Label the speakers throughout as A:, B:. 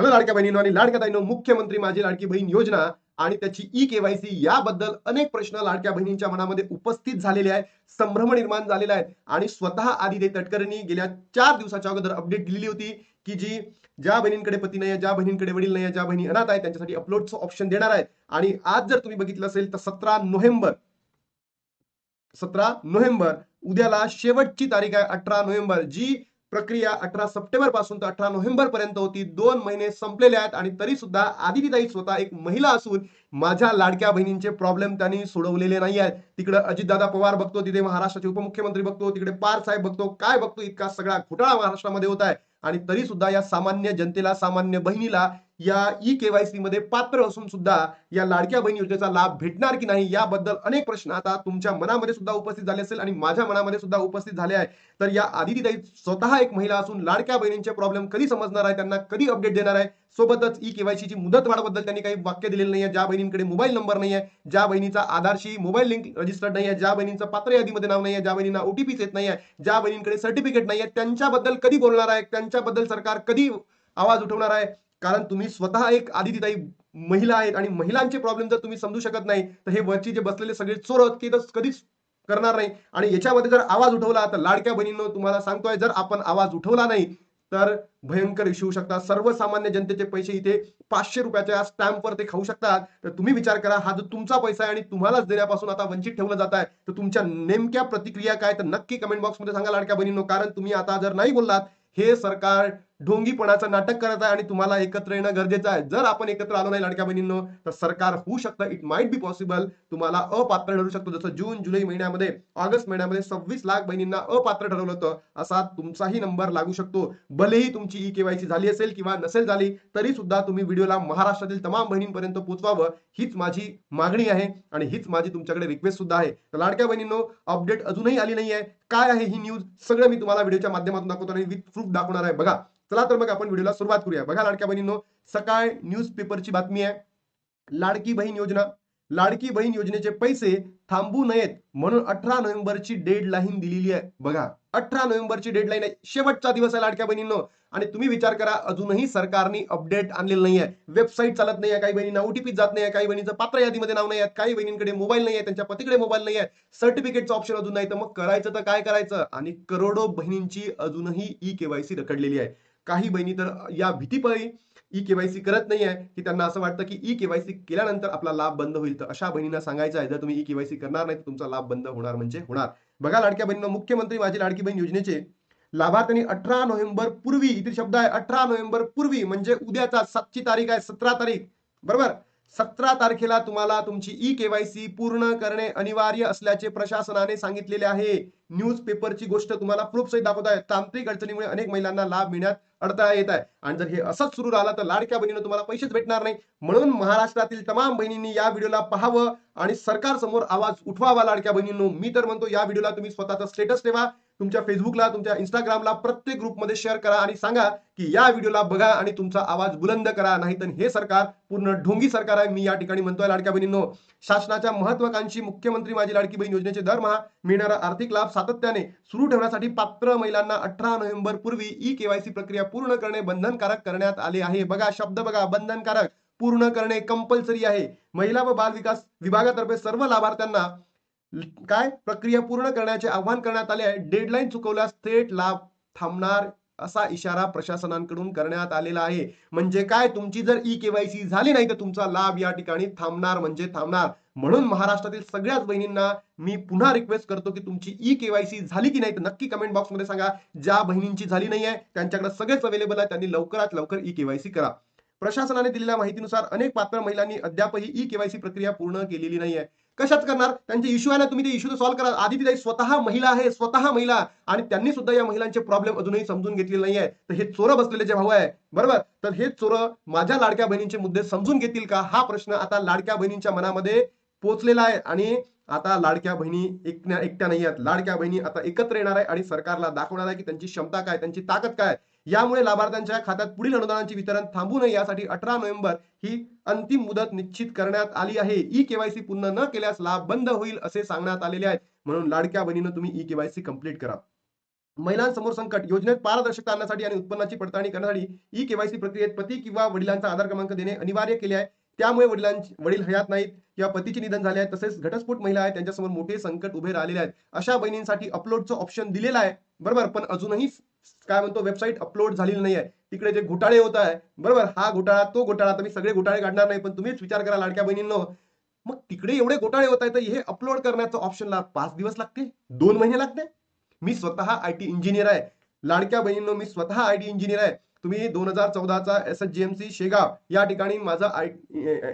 A: Hello लाडक्या बहिणींनो आणि लाडक्या ताईंनो मुख्यमंत्री माझी लाडकी बहीण योजना आणि त्याची ई केवायसी याबद्दल अनेक प्रश्न लाडक्या बहिणींच्या मनामध्ये उपस्थित झालेले आहेत संभ्रम निर्माण झालेला आहे आणि स्वतः आदित्य तटकरेंनी गेल्या चार दिवसाच्या अगोदर अपडेट दिलेली होती की जी ज्या बहिणींकडे पती नाही ज्या बहिणींकडे वडील नाही ज्या बहिणी अनाथ आहेत त्यांच्यासाठी अपलोडचं ऑप्शन देणार आहेत. आणि आज जर तुम्ही बघितलं असेल तर सतरा नोव्हेंबर सतरा नोव्हेंबर उद्याला शेवटची तारीख आहे अठरा नोव्हेंबर जी प्रक्रिया अठरा सप्टेंबरपासून तर अठरा नोव्हेंबर पर्यंत होती. दोन महिने संपलेले आहेत आणि तरी सुद्धा आदितीताई स्वतः एक महिला असून माझ्या लाडक्या बहिणींचे प्रॉब्लेम त्यांनी सोडवलेले नाही आहेत. तिकडे अजितदादा पवार बघतो तिथे महाराष्ट्राचे उपमुख्यमंत्री बघतो तिकडे पार साहेब बघतो. काय बघतो? इतका सगळा घोटाळा महाराष्ट्रामध्ये होत आहे. आणि तरी सुद्धा या सामान्य जनतेला सामान्य बहिणीला या ई केवायसी मध्ये पात्र असून सुद्धा या लाडक्या बहीण योजनेचा लाभ भेटणार की नाही याबद्दल अनेक प्रश्न आता तुमच्या मनामध्ये सुद्धा उपस्थित झाले असेल आणि माझ्या मनामध्ये सुद्धा उपस्थित झाले आहे. तर या आदितीताई स्वतः एक महिला असून लाडक्या बहिणींचे प्रॉब्लेम कधी समजणार आहे त्यांना कधी अपडेट देणार आहे? सोबतच ई केवायसीची मुदत वाढबद्दल त्यांनी काही वाक्य दिलेलं नाही आहे ज्या बहिणींकडे मोबाईल नंबर नाही आहे ज्या बहिणीचा आधारशी मोबाईल लिंक रजिस्टर्ड नाही आहे ज्या बहिणींचं पात्र यादीमध्ये नाव नाही आहे ज्या बहिणींना ओटीपीच येत नाही आहे ज्या बहिणींकडे सर्टिफिकेट नाही आहे त्यांच्याबद्दल कधी बोलणार आहे? त्यांच्याबद्दल सरकार कधी आवाज उठवणार आहे? कारण तुम्ही स्वतः एक आदितीताई महिला आहेत आणि महिलांचे प्रॉब्लेम जर तुम्ही समजू शकत नाही तर हे वरची जे बसलेले सगळे चोर आहेत ते तर कधीच करणार नाही. आणि याच्यामध्ये जर आवाज उठवला तर लाडक्या बहिणींनो तुम्हाला सांगतोय जर आपण आवाज उठवला नाही तर भयंकर इश्यू होऊ शकतात. सर्वसामान्य जनतेचे पैसे इथे पाचशे रुपयाच्या स्टॅम्पवर ते खाऊ शकतात. तर तुम्ही विचार करा हा जो तुमचा पैसा आहे आणि तुम्हालाच देण्यापासून आता वंचित ठेवलं जात आहे तर तुमच्या नेमक्या प्रतिक्रिया काय? तर नक्की कमेंट बॉक्समध्ये सांगा लाडक्या बहिणींनो कारण तुम्ही आता जर नाही बोललात हे सरकार ढोंगीपणाचं नाटक करत आहे आणि तुम्हाला एकत्र येणं गरजेचं आहे. जर आपण एकत्र आलो नाही लाडक्या बहिणींनो तर सरकार होऊ शकतं. इट माइट बी पॉसिबल तुम्हाला अपात्र ठरू शकतो. जसं जून जुलै महिन्यामध्ये ऑगस्ट महिन्यामध्ये सव्वीस लाख बहिणींना अपात्र ठरवलं होतं. असा तुमचाही नंबर लागू शकतो. भलेही तुमची ई केवायसी झाली असेल किंवा नसेल झाली तरी सुद्धा तुम्ही व्हिडिओला महाराष्ट्रातील तमाम बहिणींपर्यंत पोहोचवावं हीच माझी मागणी आहे आणि हीच माझी तुमच्याकडे रिक्वेस्ट सुद्धा आहे. तर लाडक्या बहिणींनो अपडेट अजूनही आली नाही आहे काय आहे ही न्यूज सगळं मी तुम्हाला व्हिडिओच्या माध्यमातून दाखवतो आणि विथ प्रूफ दाखवणार आहे. बघा चला तर मग आपण व्हिडिओला सुरुवात करूया. बघा लाडक्या बहिणींनो सकाळ न्यूजपेपरची बातमी आहे. लाडकी बहीण योजना. लाडकी बहीण योजनेचे पैसे थांबू नयेत म्हणून अठरा नोव्हेंबरची डेड लाईन दिलेली आहे. बघा अठरा नोव्हेंबरची डेडलाईन आहे. शेवटचा दिवस आहे लाडक्या बहिणींनो. आणि तुम्ही विचार करा अजूनही सरकारने अपडेट आणलेलं नाही आहे वेबसाईट चालत नाही आहे काही बहिणींना ओटीपी जात नाही आहे काही बहिणीचं पात्र यादीमध्ये नाव नाही आहे काही बहिणींकडे मोबाईल नाही आहे त्यांच्या पतीकडे मोबाईल नाही आहे सर्टिफिकेटचं ऑप्शन अजून नाही तर मग करायचं तर काय करायचं? आणि करोडो बहिणींची अजूनही ई केवायसी रखडलेली आहे. काही बहिणी तर या भीतीपळी ई केवायसी करत नाही आहे की त्यांना असं वाटतं की ई केवायसी केल्यानंतर आपला लाभ बंद होईल. तर अशा बहिणींना सांगायचं आहे जर तुम्ही ई केवायसी करणार नाही तर तुमचा लाभ बंद होणार म्हणजे होणार. बघा लाडक्या बहिणींना मुख्यमंत्री माझी लाडकी बहीण योजनेचे लाभार्थ्यांनी अठरा नोव्हेंबर पूर्वी इथे शब्द आहे अठरा नोव्हेंबर पूर्वी म्हणजे उद्याचा सातची तारीख आहे सतरा तारीख. बरोबर? सतरा तारखेला तुम्हाला तुमची ई केवायसी पूर्ण करणे अनिवार्य असल्याचे प्रशासनाने सांगितलेले आहे. न्यूज पेपरची गोष्ट तुम्हाला प्रूफ सहित दाखवत आहे. तांत्रिक अडचणीमुळे अनेक महिलांना लाभ मिळण्यात अडथळा येत आहे. आणि जर हे असंच सुरू राहिलं तर लाडक्या बहिणीनं तुम्हाला पैसेच भेटणार नाही. म्हणून महाराष्ट्रातील तमाम बहिणींनी या व्हिडिओला पाहावं आणि सरकार समोर आवाज उठवावा लाडक्या बहिणींनो. मी तर म्हणतो या व्हिडिओला तुम्ही स्वतःचा स्टेटस ठेवा. तुमच्या फेसबुकला तुमच्या इंस्टाग्रामला प्रत्येक ग्रुपमध्ये शेअर करा आणि सांगा की या व्हिडिओला बघा आणि तुमचा आवाज बुलंद करा. नाहीतर हे सरकार पूर्ण ढोंगी सरकार आहे. मी या ठिकाणी म्हणतोय लाडक्या बहिणींनो शासनाच्या महत्वाकांक्षी मुख्यमंत्री माझी लाडकी बहीण योजनेचे दरमहा मिळणारा आर्थिक लाभ सातत्याने सुरू ठेवण्यासाठी पात्र महिलांना अठरा नोव्हेंबर पूर्वी ई केवायसी प्रक्रिया पूर्ण करणे बंधनकारक करण्यात आले आहे. बघा शब्द बघा बंधनकारक पूर्ण करणे कंपल्सरी आहे. महिला व बाल विकास विभागातर्फे सर्व लाभार्थ्यांना काय? प्रक्रिया पूर्ण करण्याचे आवाहन करण्यात आले आहे. डेडलाईन चुकवल्यास थेट लाभ थांबणार असा इशारा प्रशासनाकडून करण्यात आलेला आहे. म्हणजे काय? तुमची जर ई केवायसी झाली नाही तर तुमचा लाभ या ठिकाणी थांबणार म्हणजे थांबणार. म्हणून महाराष्ट्रातील सगळ्याच बहिणींना मी पुन्हा रिक्वेस्ट करतो की तुमची ई केवायसी झाली की नाही तर नक्की कमेंट बॉक्समध्ये सांगा. ज्या बहिणींची झाली नाही आहे त्यांच्याकडे सगळेच अवेलेबल आहे त्यांनी लवकरात लवकर ई केवायसी करा. प्रशासनाने दिलेल्या माहितीनुसार अनेक पात्र महिलांनी अद्यापही ई केवायसी प्रक्रिया पूर्ण केलेली नाही आहे. कशाच करणार? त्यांचे इश्यू आहे ना तुम्ही ते इश्यू सॉल्व्ह करा. आदिती स्वतः महिला आहे स्वतः महिला. आणि त्यांनी सुद्धा या महिलांचे प्रॉब्लेम अजूनही समजून घेतलेले नाही आहे तर हे चोर बसलेले जे भाऊ आहे बरोबर? तर हे चोर माझ्या लाडक्या बहिणींचे मुद्दे समजून घेतील का? हा प्रश्न आता लाडक्या बहिणींच्या मनामध्ये पोचलेला आहे. आणि आता लाडक्या बहिणी एकट्या एकट्या नाही आहेत लाडक्या बहिणी आता एकत्र येणार आहे आणि सरकारला दाखवणार आहे की त्यांची क्षमता काय त्यांची ताकद काय यामुळे लाभार्थ्यांच्या खात्यात पुढील अनुदानाचे वितरण थांबू नये. यासाठी अठरा नोव्हेंबर ही अंतिम मुदत निश्चित करण्यात आली आहे. ई केवायसी पूर्ण न केल्यास लाभ बंद होईल असे सांगण्यात आलेले आहे. म्हणून लाडक्या बहिणीनं तुम्ही ई केवायसी कंप्लीट करा. महिलांसमोर संकट. योजनेत पारदर्शकता आणण्यासाठी आणि उत्पन्नाची पडताळणी करण्यासाठी ई केवायसी प्रक्रियेत पती किंवा वडिलांचा आधार क्रमांक देणे अनिवार्य केले आहे. त्यामुळे वडिलांची वडील हयात नाहीत किंवा पतीचे निधन झाले आहे. तसेच घटस्फोट महिला आहेत. त्यांच्यासमोर मोठे संकट उभे राहिलेले आहेत. अशा बहिणींसाठी अपलोडचं ऑप्शन दिलेलं आहे. बरोबर? पण अजूनही काय म्हणतो वेबसाईट अपलोड झालेली नाही आहे तिकडे जे घोटाळे होत आहे बरोबर? हा घोटाळा तो घोटाळा तर मी सगळे घोटाळे काढणार नाही पण तुम्हीच विचार करा लाडक्या बहिणींनो. मग तिकडे एवढे घोटाळे होत आहेत तर हे अपलोड करण्याचं ऑप्शनला पाच दिवस लागते? दोन महिने लागते? मी स्वतः आय टी इंजिनियर आहे. लाडक्या बहिणींनो मी स्वतः आय टी इंजिनियर आहे. तुम्ही दोन हजार चौदाचा S H G M C Shegaon या ठिकाणी माझं आय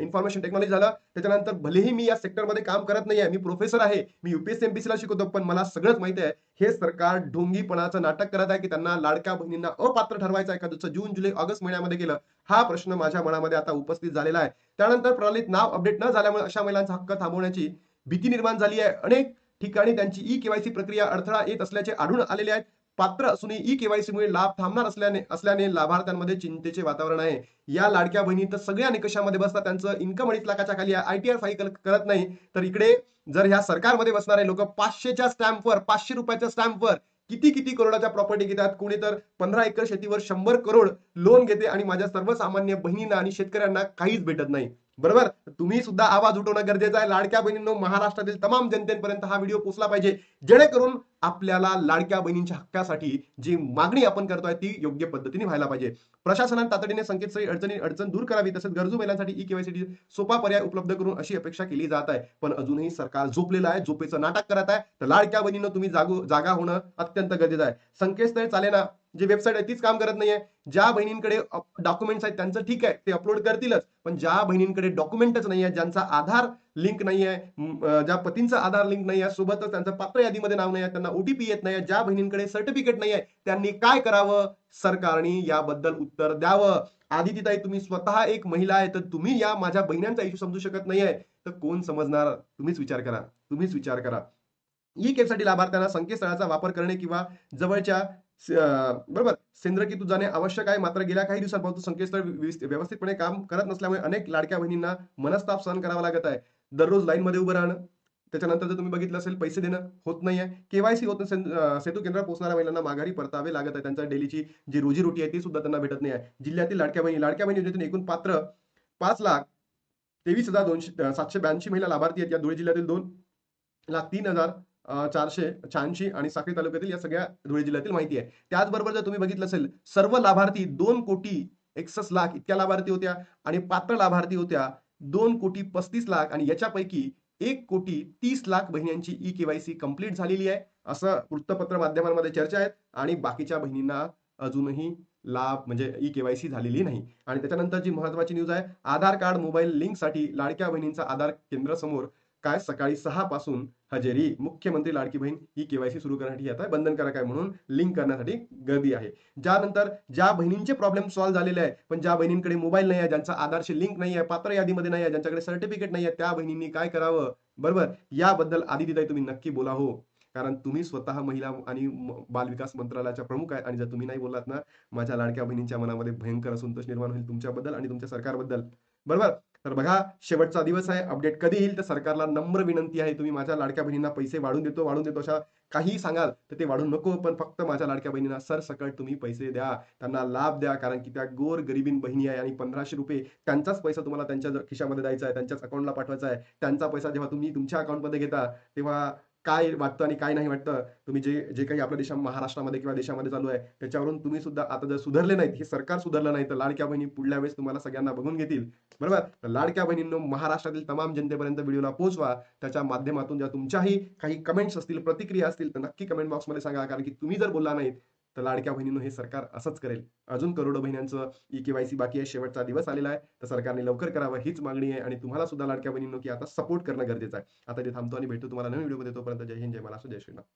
A: इन्फॉर्मेशन टेक्नॉलॉजी झालं. त्याच्यानंतर भलेही मी या सेक्टरमध्ये काम करत नाही आहे मी प्रोफेसर आहे मी युपीएससी एमपीसी ला शिकवतो पण मला सगळंच माहिती आहे हे सरकार ढोंगीपणाचं नाटक करत आहे की त्यांना लाडक्या बहिणींना अपात्र ठरवायचं आहे. का जसं जून जुलै ऑगस्ट महिन्यामध्ये केलं हा प्रश्न माझ्या मनामध्ये आता उपस्थित झालेला आहे. त्यानंतर प्रणालीत नाव अपडेट न झाल्यामुळे अशा महिलांचा हक्क थांबवण्याची भीती निर्माण झाली आहे. अनेक ठिकाणी त्यांची ई केवायसी प्रक्रिया अडथळा येत असल्याचे आढळून आलेले आहेत. पात्र असूनही ई केवायसी मुळे लाभ थांबणार असल्याने असल्याने लाभार्थ्यांमध्ये चिंतेचे वातावरण आहे. या लाडक्या बहिणी तर सगळ्या निकषामध्ये बसतात त्यांचं इन्कम अडीच लाखाच्या खाली आय टी आर फाईल करत नाही. तर इकडे जर ह्या सरकारमध्ये बसणारे लोक पाचशेच्या स्टॅम्पवर पाचशे रुपयाच्या स्टॅम्पवर किती किती करोडाच्या प्रॉपर्टी घेतात? कोणी तर पंधरा एकर शेतीवर शंभर करोड लोन घेते आणि माझ्या सर्वसामान्य बहिणींना आणि शेतकऱ्यांना काहीच भेटत नाही. बरोबर? तुम्ही सुद्धा आवाज उठवणं गरजेचं आहे. लाडक्या बहिणींनो महाराष्ट्रातील तमाम जनतेपर्यंत हा व्हिडिओ पोहोचला पाहिजे. जेणेकरून आपल्याला लाडक्या बहिणींच्या हक्कासाठी जी मागणी आपण करतोय ती योग्य पद्धतीने व्हायला पाहिजे. प्रशासनाने तातडीने संकेतस्थळी अडचणी अडचण दूर करावी तसेच गरजू महिलांसाठी ई केवायसी सोपा पर्याय उपलब्ध करून अशी अपेक्षा केली जात आहे. पण अजूनही सरकार झोपलेलं आहे झोपेचं नाटक करत आहे. तर लाडक्या बहिणीनं तुम्ही जागो जागा होणं अत्यंत गरजेचं आहे. संकेतस्थळ चालेना जे वेबसाईट आहे तीच काम करत नाहीये. ज्या बहिणींकडे डॉक्युमेंट्स आहेत त्यांचं ठीक आहे ते अपलोड करतीलच. पण ज्या बहिणींकडे डॉक्युमेंटच नाही आहे ज्यांचा आधार लिंक नाही आहे ज्या पतींचा आधार लिंक नाही आहे सोबतच त्यांचं पात्र यादीमध्ये नाव नाही आहे त्यांना ओटीपी येत नाही ज्या बहिणींकडे सर्टिफिकेट नाही आहे त्यांनी काय करावं? सरकारने याबद्दल उत्तर द्यावं. आदितीताई तुम्ही स्वतः एक महिला आहे तर तुम्ही या माझ्या बहिण्यांचा इश्यू समजू शकत नाहीये. तर कोण समजणार? तुम्हीच विचार करा. तुम्हीच विचार करा. ई केपसाठी लाभार्थ्यांना संकेतस्थळाचा वापर करणे किंवा जवळच्या बरोबर. सेंद्रकीतू जाणे आवश्यक आहे मात्र गेल्या काही दिवसांपासून संकेतस्थळ व्यवस्थितपणे काम करत नसल्यामुळे अनेक लाडक्या बहिणींना मनस्ताप सहन करावा लागत आहे. दररोज लाईन मध्ये उभं राहणं त्याच्यानंतर जर तुम्ही बघितलं असेल पैसे देणं होत नाहीये. केवायसी होत नसेल सेतू केंद्रात पोहोचणाऱ्या महिलांना माघारी परतावे लागत आहे त्यांच्या डेलीची जी रोजीरोटी आहे ती सुद्धा त्यांना भेटत नाही आहे. जिल्ह्यातील लाडक्या बहिणी लाडक्या बहिणी योजनेतून एकूण पात्र पाच लाख तेवीस हजार दोनशे सातशे ब्याऐंशी महिला लाभार्थी आहेत. या धुळे जिल्ह्यातील दोन लाख तीन हजार चारशे शहाऐंशी आणि साखळी तालुक्यातील या सगळ्या धुळे जिल्ह्यातील माहिती आहे. त्याचबरोबर जर तुम्ही बघितलं असेल सर्व लाभार्थी दोन कोटी एकसष्ट लाख इतक्या लाभार्थी होत्या आणि पात्र लाभार्थी होत्या दोन कोटी पस्तीस लाख आणि याच्यापैकी एक कोटी तीस लाख बहिणींची ई केवायसी कंप्लीट झालेली आहे. असं वृत्तपत्र माध्यमांमध्ये चर्चा आहेत आणि बाकीच्या बहिणींना अजूनही लाभ म्हणजे ई केवायसी झालेली नाही. आणि त्याच्यानंतर जी महत्वाची न्यूज आहे आधार कार्ड मोबाईल लिंकसाठी लाडक्या बहिणींचा आधार केंद्र समोर काय सकाळी सहा पासून हजेरी मुख्यमंत्री लाडकी बहीण ही केवायसी सुरू करण्यासाठी आता बंधनकारक आहे म्हणून? लिंक करण्यासाठी गर्दी आहे. ज्यानंतर ज्या बहिणींचे प्रॉब्लेम सॉल्व्ह झालेले आहे पण ज्या बहिणींकडे मोबाईल नाही आहे ज्यांचा आधारशी लिंक नाही आहे पात्र यादीमध्ये नाही आहे ज्यांच्याकडे सर्टिफिकेट नाही आहे त्या बहिणींनी काय करावं? बरोबर? याबद्दल आधी तुम्ही नक्की बोला हो. कारण तुम्ही स्वतः महिला आणि बालविकास मंत्रालयाच्या प्रमुख आहे आणि जर तुम्ही नाही बोललात ना माझ्या लाडक्या बहिणींच्या मनामध्ये भयंकर असंतोष निर्माण होईल तुमच्याबद्दल आणि तुमच्या सरकारबद्दल. बरोबर? तर बघा शेवटचा दिवस आहे. अपडेट कधी येईल? तर सरकारला नम्र विनंती आहे. तुम्ही माझ्या लाडक्या बहिणींना पैसे वाढून देतो वाढून देतो. अशा काही सांगाल तर ते वाढून नको. पण फक्त माझ्या लाडक्या बहिणींना सरसकट तुम्ही पैसे द्या. त्यांना लाभ द्या. कारण की त्या गोर गरिबीन बहिणी आहे आणि पंधराशे रुपये त्यांचाच पैसा तुम्हाला त्यांच्या खिशामध्ये द्यायचा आहे. त्यांच्याच अकाउंटला पाठवायचा आहे. त्यांचा पैसा जेव्हा तुम्ही तुमच्या अकाउंटमध्ये घेता तेव्हा काय वाटतं आणि काय नाही वाटतं तुम्ही जे जे काही आपल्या देशा महाराष्ट्रामध्ये किंवा देशामध्ये चालू आहे त्याच्यावरून तुम्ही सुद्धा आता जर सुधारले नाहीत हे सरकार सुधारलं नाही तर लाडक्या बहिणी पुढल्या वेळेस तुम्हाला सगळ्यांना बघून घेतील. बरोबर? तर लाडक्या बहिणींनो महाराष्ट्रातील तमाम जनतेपर्यंत व्हिडिओला पोहोचवा. त्याच्या माध्यमातून ज्या तुमच्याही काही कमेंट्स असतील प्रतिक्रिया असतील तर नक्की कमेंट बॉक्समध्ये सांगा. कारण की तुम्ही जर बोलला नाहीत तर लाडक्या बहिणीनं हे सरकार असंच करेल. अजून करोडो बहिण्यांचं ई केवायसी बाकी आहे. शेवटचा दिवस आलेला आहे. तर सरकारने लवकर करावं हीच मागणी आहे. आणि तुम्हाला सुद्धा लाडक्या बहिणींनो की आता सपोर्ट करणं गरजेचं आहे. आता ते थांबतो आणि भेटतो तुम्हाला नवीन व्हिडिओमध्ये तोपर्यंत जय हिंद जय महाराष्ट्र जय श्रीराम.